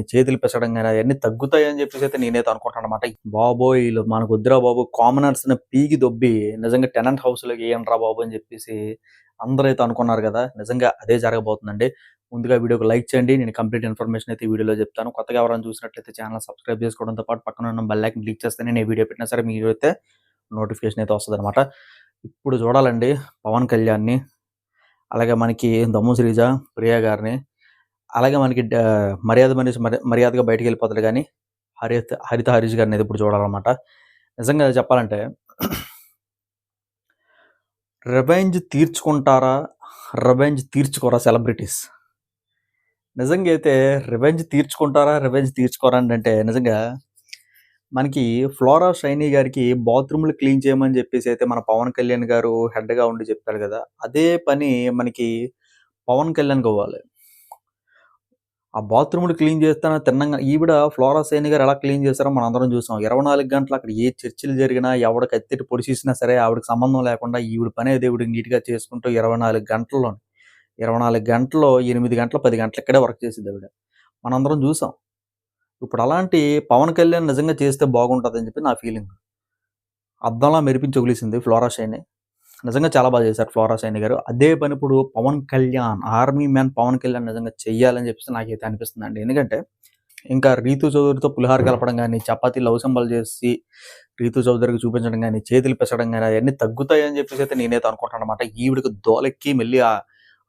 కానీ చేతులు పెసడం కానీ అవన్నీ తగ్గుతాయని చెప్పేసి అయితే నేనైతే అనుకుంటాను అనమాట బాబోయ్ వీళ్ళు మనకు వద్దురా బాబు కామనర్స్ని పీకి దొబ్బి నిజంగా టెనెంట్ హౌస్లోకి వేయండి రా బాబు అని చెప్పేసి అందరూ అయితే అనుకున్నారు కదా నిజంగా అదే జరగబోతుందండి. ముందుగా వీడియోకి లైక్ చేయండి నేను కంప్లీట్ ఇన్ఫర్మేషన్ అయితే ఈ వీడియోలో చెప్తాను. కొత్తగా ఎవరైనా చూసినట్లయితే ఛానల్ సబ్స్క్రైబ్ చేసుకోవడంతో పాటు పక్కన ఉన్న బెల్ ఐకన్ క్లిక్ చేస్తే నేను వీడియో పెట్టినా సరే మీరు అయితే నోటిఫికేషన్ అయితే వస్తుంది అనమాట ఇప్పుడు చూడాలండి పవన్ కళ్యాణ్ని అలాగే మనకి దమ్ము శ్రీజ ప్రియా గారిని అలాగే మనకి మర్యాద మనిషి మర్యాదగా బయటకు వెళ్ళిపోతాడు కానీ హరిత హరిత హరీష్ గారిని అయితే ఇప్పుడు చూడాలన్నమాట. నిజంగా చెప్పాలంటే రివెంజ్ తీర్చుకుంటారా? రివెంజ్ తీర్చుకోరా సెలబ్రిటీస్ నిజంగా అయితే రివెంజ్ తీర్చుకుంటారా? రివెంజ్ తీర్చుకోరా అని అంటే నిజంగా మనకి ఫ్లోరా షైనీ గారికి బాత్రూమ్లు క్లీన్ చేయమని చెప్పేసి అయితే మన పవన్ కళ్యాణ్ గారు హెడ్గా ఉండి చెప్పారు కదా అదే పని మనకి పవన్ కళ్యాణ్ కావాలి ఆ బాత్రూములు క్లీన్ చేస్తాన తిన్నంగా. ఈవిడ ఫ్లోరా సేని గారు ఎలా క్లీన్ చేస్తారో మనం అందరం చూసాం. ఇరవై నాలుగు గంటలు అక్కడ ఏ చర్చలు జరిగినా ఎవడికి కత్తిటి పొడిచేసినా సరే ఆవిడకి సంబంధం లేకుండా ఈవిడ పనే దేవుడు నీట్గా చేసుకుంటూ ఇరవై నాలుగు గంటల్లో ఇరవై నాలుగు గంటల్లో ఎనిమిది గంటలు పది గంటలు ఇక్కడే వర్క్ చేసేది ఆవిడ. మనందరం చూసాం. ఇప్పుడు అలాంటి పవన్ కళ్యాణ్ నిజంగా చేస్తే బాగుంటుంది అని చెప్పి నా ఫీలింగ్. అద్దంలా మెరిపించి వదిలేసింది ఫ్లోరా షైని నిజంగా చాలా బాగా చేశారు ఫ్లోరా సైని గారు. అదే పని ఇప్పుడు పవన్ కళ్యాణ్ ఆర్మీ మ్యాన్ పవన్ కళ్యాణ్ నిజంగా చెయ్యాలని చెప్పేసి నాకైతే అనిపిస్తుంది అండి ఎందుకంటే ఇంకా రీతు చౌదరితో పులిహార కలపడం కానీ చపాతీ లవ్ సింబల్ చేసి రీతు చౌదరికి చూపించడం కానీ చేతులు పెసడం కానీ అవన్నీ తగ్గుతాయి అని చెప్పేసి అయితే నేనైతే అనుకుంటాను అనమాట ఈవిడికి దోలెక్కి మళ్ళీ ఆ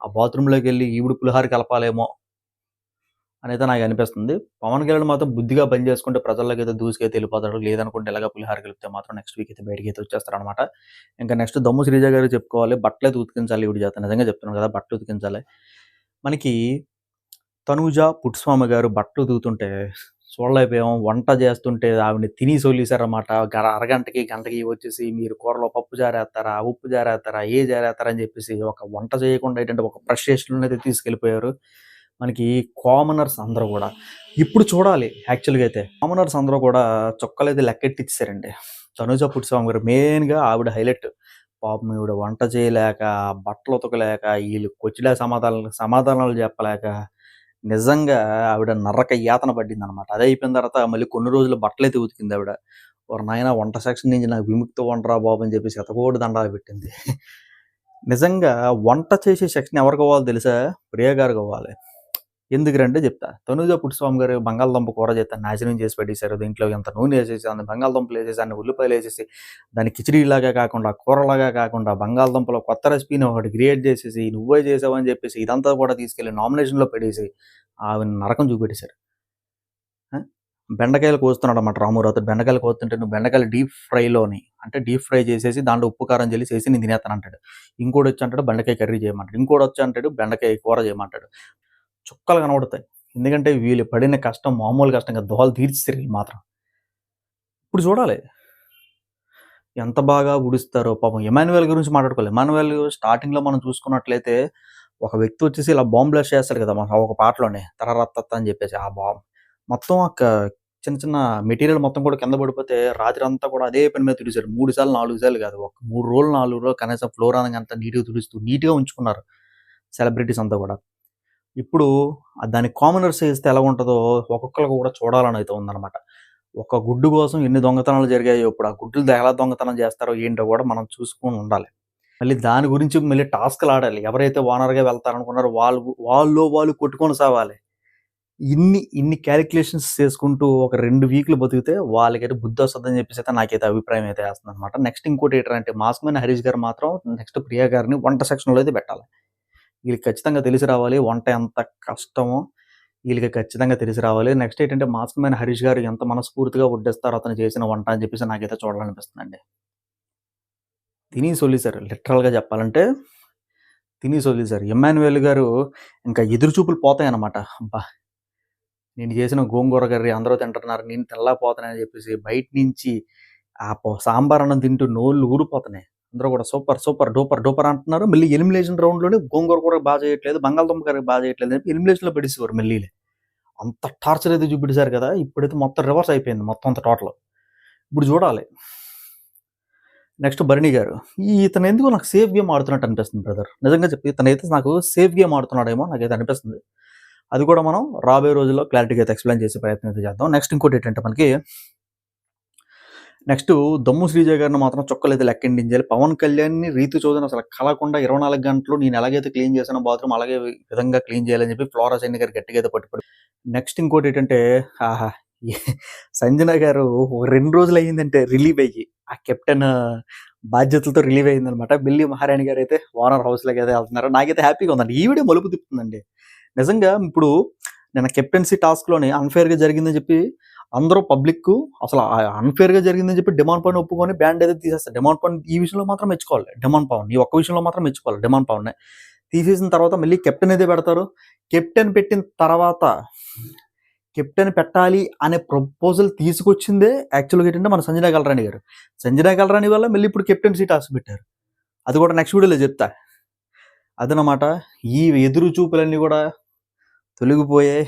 ఆ బాత్రూంలోకి వెళ్ళి ఈవిడ పులిహార కలపాలేమో అనేది నాకు అనిపిస్తుంది. పవన్ కళ్యాణ్ మాత్రం బుద్ధిగా పని చేసుకుంటే ప్రజల్లోకి అయితే దూసుకైతే వెళ్ళిపోతాడు లేదనుకుంటే ఎలాగ పులిహార కలిపితే మాత్రం నెక్స్ట్ వీక్ అయితే బయటకి అయితే వచ్చేస్తారనమాట ఇంకా నెక్స్ట్ దమ్ము శ్రీజ గారు చెప్పుకోవాలి బట్టలు అయితే ఉతికించాలి. ఇవి చేత నిజంగా చెప్తున్నాను కదా బట్టలు ఉతికించాలి. మనకి తనూజ పుట్స్వామి గారు బట్టలు ఉతుకుతుంటే చూడలేకపోయాం. వంట చేస్తుంటే ఆవిడని తిని సొల్లేశారన్నమాట అరగంటకి గంటకి వచ్చేసి మీరు కూరలో పప్పు జారేస్తారా ఉప్పు జారేస్తారా ఏ జారేస్తారా అని చెప్పేసి ఒక వంట చేయకుండా ఏంటంటే ఒక ఫ్రస్ట్రేషన్ అయితే తీసుకెళ్ళిపోయారు. మనకి కామనర్స్ అందరూ కూడా. ఇప్పుడు చూడాలి యాక్చువల్గా అయితే. కామనర్స్ అందరూ కూడా చొక్కలు అయితే లెక్కెట్టిచ్చారండి తనుజ పుట్స్వామి గారు మెయిన్గా ఆవిడ హైలైట్ పాపం ఈవిడ వంట చేయలేక బట్టలు ఉతకలేక వీళ్ళు కొచ్చిలే సమాధానాలు సమాధానాలు చెప్పలేక నిజంగా ఆవిడ నర్రక యాతన పడింది అనమాట అదే అయిపోయిన తర్వాత మళ్ళీ కొన్ని రోజులు బట్టలు అయితే ఉతికింది ఆవిడ. ఒక నాయన వంట సెక్షన్ నుంచి నాకు విముక్తి వంటరా బాబు అని చెప్పేసి ఎతకోటి దండాలు పెట్టింది. నిజంగా వంట చేసే సెక్షన్ ఎవరు కావాలో తెలుసా? ప్రియ గారు కావాలి ఎందుకంటే చెప్తా. తనుజ పుట్టుస్వామి గారు బంగాళదుంప కూర చేత నాశనం చేసి పెట్టేశారు. దీంట్లో ఎంత నూనె వేసేసి అన్ని బంగాళదుంపలు వేసేసి అన్ని ఉల్లిపాయలు వేసేసి దాన్ని కిచిడీలాగా కాకుండా కూరలాగా కాకుండా బంగాళదుంపలో కొత్త రెసిపీని ఒకటి క్రియేట్ చేసేసి నువ్వే చేసావని చెప్పేసి ఇదంతా కూడా తీసుకెళ్ళి నామినేషన్లో పెట్టేసి ఆవిడ నరకం చూపెట్టేశారు. బెండకాయలు కోస్తున్నాడు అన్నమాట రామూరావు బెండకాయలు కోస్తుంటే నువ్వు బెండకాయలు డీప్ ఫ్రైలోని అంటే డీప్ ఫ్రై చేసేసి దాంట్లో ఉప్పు కారం చేసి నేను తినేస్తాను అంటాడు ఇంకోటి వచ్చి అంటాడు బెండకాయ కర్రీ చేయమంటాడు. ఇంకోటి వచ్చి అంటాడు బెండకాయ కూర చేయమంటాడు. చుక్కలు కనబడతాయి. ఎందుకంటే వీళ్ళు పడిన కష్టం మామూలు కష్టంగా దోహలు తీర్చిస్తారు వీళ్ళు మాత్రం. ఇప్పుడు చూడాలి. ఎంత బాగా ఉడుస్తారో పాపం. ఎమాన్యువల్ గురించి మాట్లాడుకోవాలి. ఎమాన్యువల్ స్టార్టింగ్లో మనం చూసుకున్నట్లయితే ఒక వ్యక్తి వచ్చేసి ఇలా బాంబ్ బ్లాస్ట్ చేస్తాడు కదా మన ఒక పాటలోనే. తరరత్త అని చెప్పేసి ఆ బాంబ్. మొత్తం ఒక చిన్న చిన్న మెటీరియల్ మొత్తం కూడా కింద పడిపోతే రాత్రి అంతా కూడా అదే పని మీద తుడిచారు మూడు సార్లు నాలుగు సార్లు కాదు. ఒక మూడు రోజులు నాలుగు రోజులు కనీసం ఫ్లోర్ అంతా నీట్గా తుడుస్తూ నీట్గా ఉంచుకున్నారు సెలబ్రిటీస్ అంతా కూడా. ఇప్పుడు దాని కామనర్స్ వేస్తే ఎలా ఉంటుందో ఒక్కొక్కరికి కూడా చూడాలని అయితే ఉందన్నమాట. ఒక గుడ్డు కోసం ఎన్ని దొంగతనాలు జరిగాయో ఇప్పుడు ఆ గుడ్లు ఎలా దొంగతనం చేస్తారో ఏంటో కూడా మనం చూసుకొని ఉండాలి. మళ్ళీ దాని గురించి మళ్ళీ టాస్క్లు ఆడాలి. ఎవరైతే ఓనర్గా వెళ్తారనుకున్నారో వాళ్ళు వాళ్ళు వాళ్ళు కొట్టుకొని సావాలి. ఇన్ని ఇన్ని క్యాలిక్యులేషన్స్ చేసుకుంటూ ఒక రెండు వీక్లు బతికితే వాళ్ళకైతే బుద్ధి వస్తుందని చెప్పేసి అయితే నాకైతే అభిప్రాయం అయితే వేస్తుంది అనమాట నెక్స్ట్ ఇంకోటి ఏంటంటే మాస్క్ మీద హరీష్ గారు మాత్రం నెక్స్ట్ ప్రియా గారిని వంట సెక్షన్లో అయితే పెట్టాలి. వీళ్ళకి ఖచ్చితంగా తెలిసి రావాలి వంట ఎంత కష్టమో వీళ్ళకి ఖచ్చితంగా తెలిసి రావాలి. నెక్స్ట్ ఏంటంటే మాస్క్ మ్యాన్ హరీష్ గారు ఎంత మనస్ఫూర్తిగా వడ్డేస్తారు అతను చేసిన వంట అని చెప్పేసి నాకైతే చూడాలనిపిస్తుందండి. తిని సొల్లిసారు లిటరల్గా చెప్పాలంటే తిని సొల్లిసారు ఎమ్మాన్యువల్ గారు ఇంకా ఎదురుచూపులు పోతాయన్నమాట. అబ్బా నేను చేసిన గోంగూర కర్రీ అందరూ తింటున్నారు నేను తెల్లపోతానని చెప్పేసి బయట నుంచి ఆ సాంబార్ అన్నం తింటూ నోళ్ళు ఊరిపోతున్నాయి అందరూ కూడా సూపర్ సూపర్ డూపర్ డూపర్ అంటున్నారు. మళ్ళీ ఎలిమినేషన్ రౌండ్లోనే గోంగూర కూడా బాగా చేయట్లేదు బంగాళదుంప కర్రీ బాగా చేయట్లేదు అని ఎలిమినేషన్లో పెట్టేసేవారు మళ్ళీ అంత టార్చర్ అయితే చూపించారు కదా ఇప్పుడైతే మొత్తం రివర్స్ అయిపోయింది మొత్తం అంత టోటల్. ఇప్పుడు చూడాలి. నెక్స్ట్ భరణి గారు ఈ ఇతను ఎందుకు నాకు సేఫ్ గేమ్ ఆడుతున్నట్టు అనిపిస్తుంది బ్రదర్? నిజంగా చెప్పి ఇతనైతే నాకు సేఫ్ గేమ్ ఆడుతున్నాడేమో నాకైతే అనిపిస్తుంది. అది కూడా మనం రాబోయే రోజుల్లో క్లారిటీగా అయితే ఎక్స్ప్లెయిన్ చేసే ప్రయత్నం అయితే చేద్దాం. నెక్స్ట్ ఇంకోటి ఏంటంటే మనకి నెక్స్ట్ దమ్ము శ్రీజ గారిని మాత్రం చొక్కలైతే లెక్కిండించాలి. పవన్ కళ్యాణ్ని రీతి చౌదరిని అసలు కలకుండా ఇరవై నాలుగు గంటలు నేను ఎలాగైతే క్లీన్ చేశానో బాత్రూమ్ అలాగే విధంగా క్లీన్ చేయాలని చెప్పి ఫ్లోరా సైని గారు గట్టిగా అయితే పట్టుపడి నెక్స్ట్ ఇంకోటి ఏంటంటే ఆహా సంజన గారు రెండు రోజులు అయ్యిందంటే రిలీవ్ అయ్యి ఆ కెప్టెన్ బాధ్యతలతో రిలీవ్ అయ్యిందనమాట బిల్లి మహారాణి గారు అయితే ఓనర్ హౌస్లోకి అయితే వెళ్తున్నారు. నాకైతే హ్యాపీగా ఉందండి. ఈ వీడియో మలుపు తిప్పుతుందండి. నిజంగా ఇప్పుడు నేను కెప్టెన్సీ టాస్క్లోనే అన్ఫేర్గా జరిగిందని చెప్పి అందరూ పబ్లిక్ అసలు అన్ఫేర్గా జరిగిందని చెప్పి డిమాండ్ పవన్ ఒప్పుకొని బ్యాండ్ అయితే తీసేస్తారు. డిమాండ్ పవన్ ఈ విషయంలో మాత్రం మెచ్చుకోవాలి. డిమాండ్ పవన్ ఈ ఒక్క విషయంలో మాత్రం మెచ్చుకోవాలి. డిమాండ్ పవన్ తీసేసిన తర్వాత మళ్ళీ కెప్టెన్ అయితే పెడతారు? కెప్టెన్ పెట్టిన తర్వాత కెప్టెన్ పెట్టాలి అనే ప్రపోజల్ తీసుకొచ్చిందే యాక్చువల్గా ఏంటంటే మన సంజనా కలరాణి గారు. సంజనా కలరాణి వల్ల మళ్ళీ ఇప్పుడు కెప్టెన్ సీట్ పెట్టారు. అది కూడా నెక్స్ట్ వీడియోలో చెప్తా. అదనమాట ఈ ఎదురు చూపులన్నీ కూడా తొలగిపోయాయి.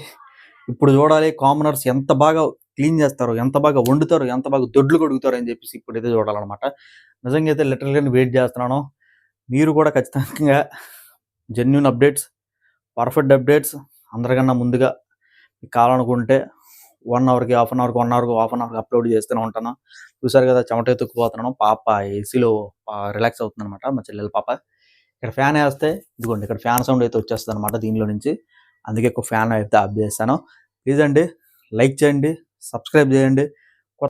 ఇప్పుడు చూడాలి కామనర్స్ ఎంత బాగా క్లీన్ చేస్తారు ఎంత బాగా వండుతారు ఎంత బాగా దొడ్లు కొడుకుతారు అని చెప్పేసి ఇప్పుడు అయితే చూడాలన్నమాట. నిజంగా అయితే లిటరల్గా వెయిట్ చేస్తున్నాను. మీరు కూడా ఖచ్చితంగా జెన్యున్ అప్డేట్స్ పర్ఫెక్ట్ అప్డేట్స్ అందరికన్నా ముందుగా మీకు కావాలనుకుంటే వన్ అవర్కి హాఫ్ అన్ అవర్కి వన్ అవర్కి హాఫ్ అన్ అవర్కి అప్లోడ్ చేస్తూనే ఉంటాను. చూసారు కదా చెమట ఎత్తుకుపోతున్నాను. పాప ఏసీలో రిలాక్స్ అవుతుంది అనమాట మా చెల్లెల పాప. ఇక్కడ ఫ్యాన్ వేస్తే ఇదిగోండి ఇక్కడ ఫ్యాన్ సౌండ్ అయితే వచ్చేస్తుంది అనమాట దీనిలో నుంచి. అందుకే ఎక్కువ ఫ్యాన్ అయితే ఆఫ్ చేస్తాను. ప్లీజ్ అండి లైక్ చేయండి. సబ్స్క్రైబ్ చేయండి.